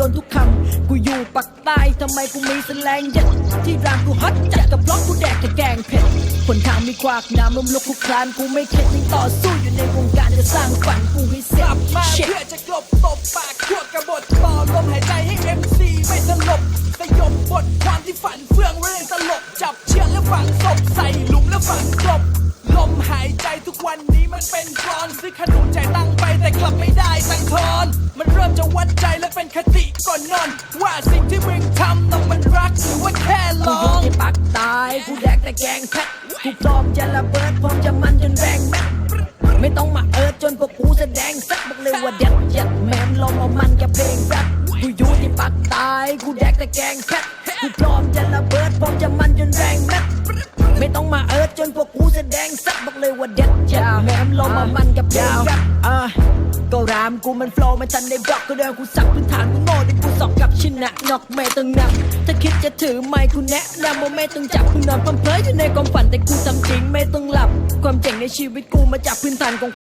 ดนทุกคำกูอยู่ปักใต้ทำไมกูมีแสแลงเย็ดที่ร้านกูฮอตจัดกับเพราะกูแดกแต่แกงเผ็ดคนทางมีควากน้ำล้มลุกคลุกคลานกูไม่เข็ดยังต่อสู้อยู่ในวงการจะสร้างฝันกูให้เสกร็ลัจบมา Shit เพื่อจะกลบตบปากพวกกบฏต่อลมหายใจให้ MC ไม่สลบสยบบทความที่ฝันเฟื่องเรื่องตลกจับเชือกและฝังศพใส่หลุมและฝังกลบลมหายใจทุกวันนี้มันเป็นกรอนซื้อขนมจ่ายตังค์ไป คติก่อนนอน ว่าสิ่งที่มึงทำต้องมันรักหรือว่าแค่ลกูออยู่งที่ปักใตายกูแดกแต่แกงแพะกูพร้อมจะระเบิดพร้อมจะมันจนแรงแม็กไม่ต้องมาเอิดจนพวกกูแสดงสักบอกเลยว่าเด็ดเจ็ดแมมลองเอามันกับเพลงแรปกูอยู่ที่ปักใตายกูแดกแต่แกงแพะกูพร้อมจะระเบิดพร้อมจะมันจนแรงแม็กไม่ต้องมาเอิดจนพวกกูแสดงสักบอกเลยว่าเด็ดเจ็ดแมมลองมามันกับเพลงแรปอะ ก็รามกูมันโฟล์มันทันในบล็อกก็เดินกูสักพื้นฐานกูโง่เด็กูสอบกับชนะนอกไม่ต้องนับถ้าคิดจะถือไมค์กูแนะนำว่าไม่ต้องจับกูนอนพัมเพลยอยู่ในความฝันแต่กูทำจริงไม่ต้องหลับ ความเจ๋งในชีวิตกูมาจากพื้นฐานของ